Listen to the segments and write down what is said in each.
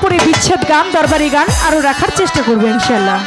পুরোপুরি বিচ্ছেদ গান দরবারি গান আরও রাখার চেষ্টা করব ইনশাল্লাহ।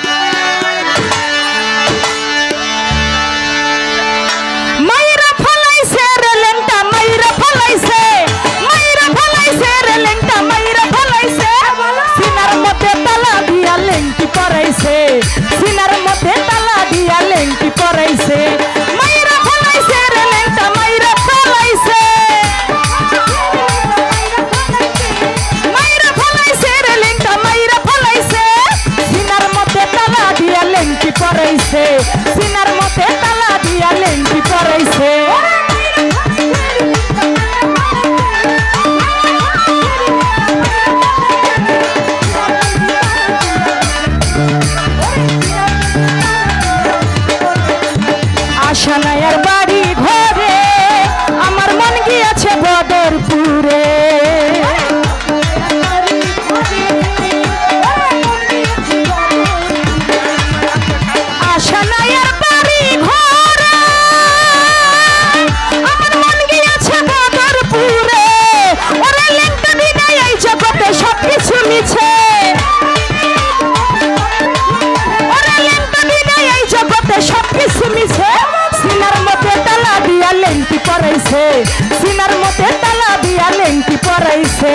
পরাইছে। সিনার মতে তালা দিয়া লেংটি পরাইছে।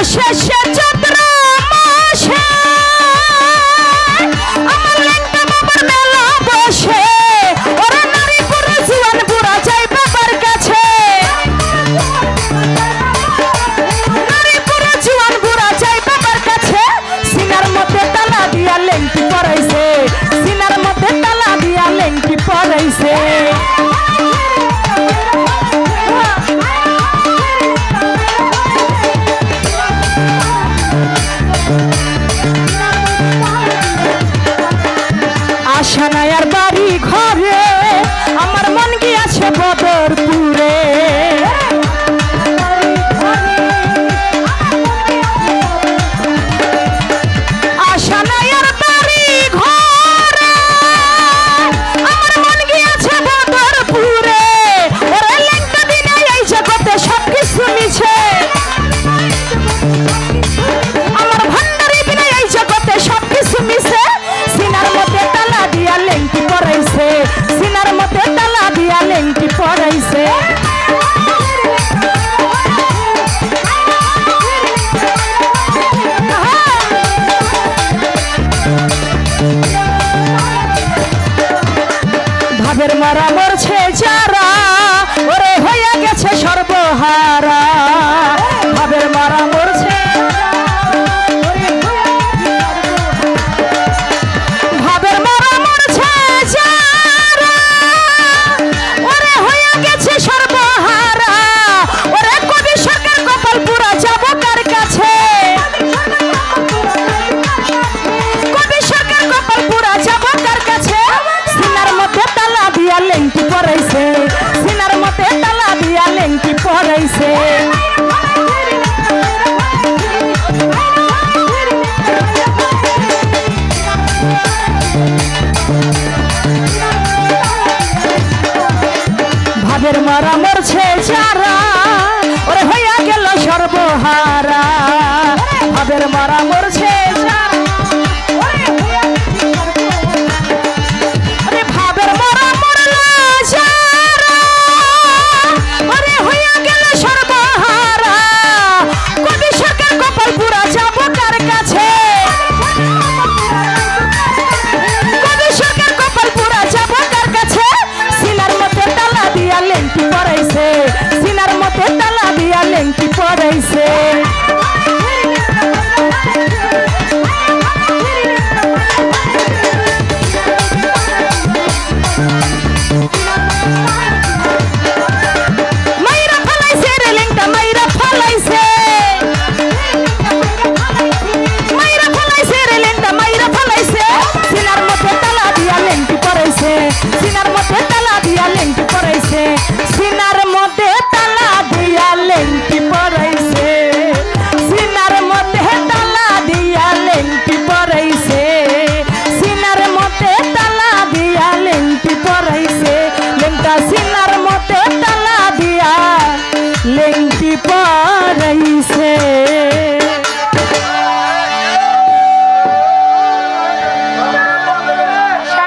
Oxê, xê, ভাবের মারা মরছে যারা ওরে হয়ে গেছে সর্বহারা। ভাবের মারা মরছে পারব পারাইছে